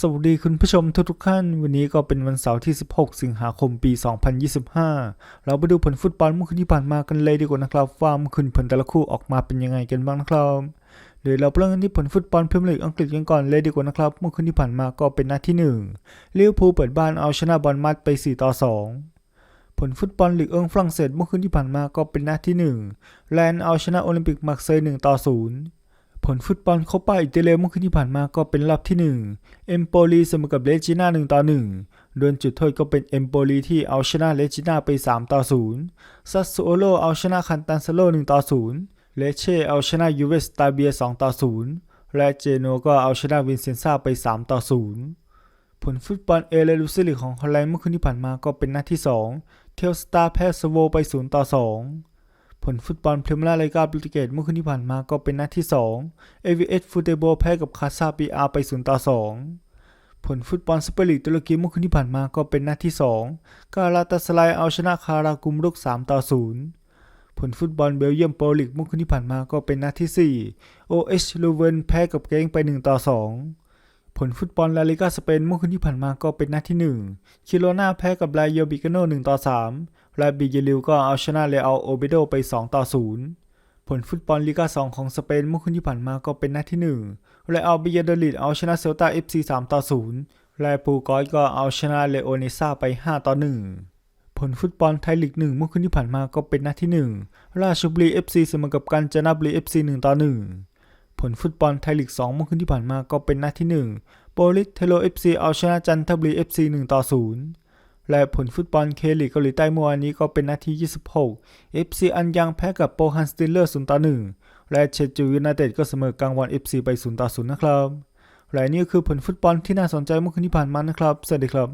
สวัสดีคุณผู้ชมทุกทุกๆท่าน วันนี้ก็เป็นวันเสาร์ที่ 16 สิงหาคมปี 2025 เราไปดูผลฟุตบอลเมื่อคืนที่ผ่านมากันเลยดีกว่านะครับว่าเมื่อคืนผลแต่ละคู่ออกมาเป็นยังไงกันบ้างนะครับเดี๋ยวเราเริ่มกันที่ผลฟุตบอลพรีเมียร์ลีกอังกฤษกันก่อนเลยดีกว่านะครับ เมื่อคืนที่ผ่านมาก็เป็นนัดที่1ลิเวอร์พูลเปิดบ้านเอาชนะบอลมัดไป 4 ต่อ 2ผลฟุตบอลลีกเอิงฝรั่งเศสเมื่อคืนที่ผ่านมาก็เป็นนัดที่ 1 แลนด์เอาชนะโอลิมปิกมาร์เซย์1ต่อ 0 ผลฟุตบอลโคปาอิตาเลียเมื่อคืนที่ผ่านมาก็เป็นรอบที่ 1 เอมโปลีเสมอกับเลจิน่า1ต่อ1โดนจุดโทษก็เป็นเอมโปลีที่เอาชนะเลจิน่าไป 3 ต่อ0ซัสโซโลเอาชนะคันตันเซโล1ต่อ0เลเช่เอาชนะยูเวสตาเบีย2ต่อ0และเจโนก็เอาชนะวินเซนซาไป 3 ต่อ0ผลฟุตบอลเอเลลูซิลิกของฮอลแลนด์เมื่อคืนที่ผ่านมาก็เป็นนัดที่ 2 เทลสตาร์แพ้สโวไป 0 ต่อ 2 ผลฟุตบอลพรีเมียร์ลีกาบริเกตเมื่อคืนที่ผ่านมาก็เป็นนัดที่2 AVS ฟูเตโบแพ้กับคาซาปีอาไป0ต่อ2 ผลฟุตบอลสเปอร์ตุรกีเมื่อคืนที่ผ่านมาก็เป็นนัดที่ 2 กาลาตาสไลเอาชนะคารากุมรุก3ต่อ0 ผลฟุตบอลเบลเยียมโปรลีกเมื่อคืนที่ผ่านมาก็เป็นนัดที่ 4 OH ลูเวนแพ้กับเกงไป1ต่อ2ผลฟุตบอลลาลิกาสเปนเมื่อคืนที่ผ่านมาก็เป็นนัดที่ 1 คิโรนาแพ้กับไลโยบิกาโน1ต่อ3 และบิเยลิวก็เอาชนะเรอัลโอเบโดไป 2 ต่อ 0 ผลฟุตบอลลีกา 2 ของสเปนเมื่อคืนที่ผ่านมาก็เป็นนัดที่1และอัลบิยาเดลิดเอาชนะเซลตา FC 3ต่อ 0 และปูกอยก็เอาชนะเลโอเนซาไป 5 ต่อ 1 ผลฟุตบอลไทยลีก 1 เมื่อคืนที่ผ่านมาก็เป็นนัดที่ 1 ราชบุรี FC เสมอกับกาญจนบุรี FC 1ต่อ 1 ผลฟุตบอลไทยลีก 2 เมื่อคืนที่ผ่านมาก็เป็นนัดที่ 1 โปลิสเทโล FC เอาชนะจันทบุรี FC 1ต่อ 0 และผลฟุตบอลเคลีกเกาหลีใต้เมื่อวานนี้ก็เป็นนาที่26 FC อันยังแพ้กับโปฮันสติลเลอร์0ต่อ1และเชจูยูไนเต็ดก็เสมอกลางวัน FC ไป0ต่อ0นะครับและนี่คือผลฟุตบอลที่น่าสนใจเมื่อคืนที่ผ่านมานะครับ สวัสดีครับ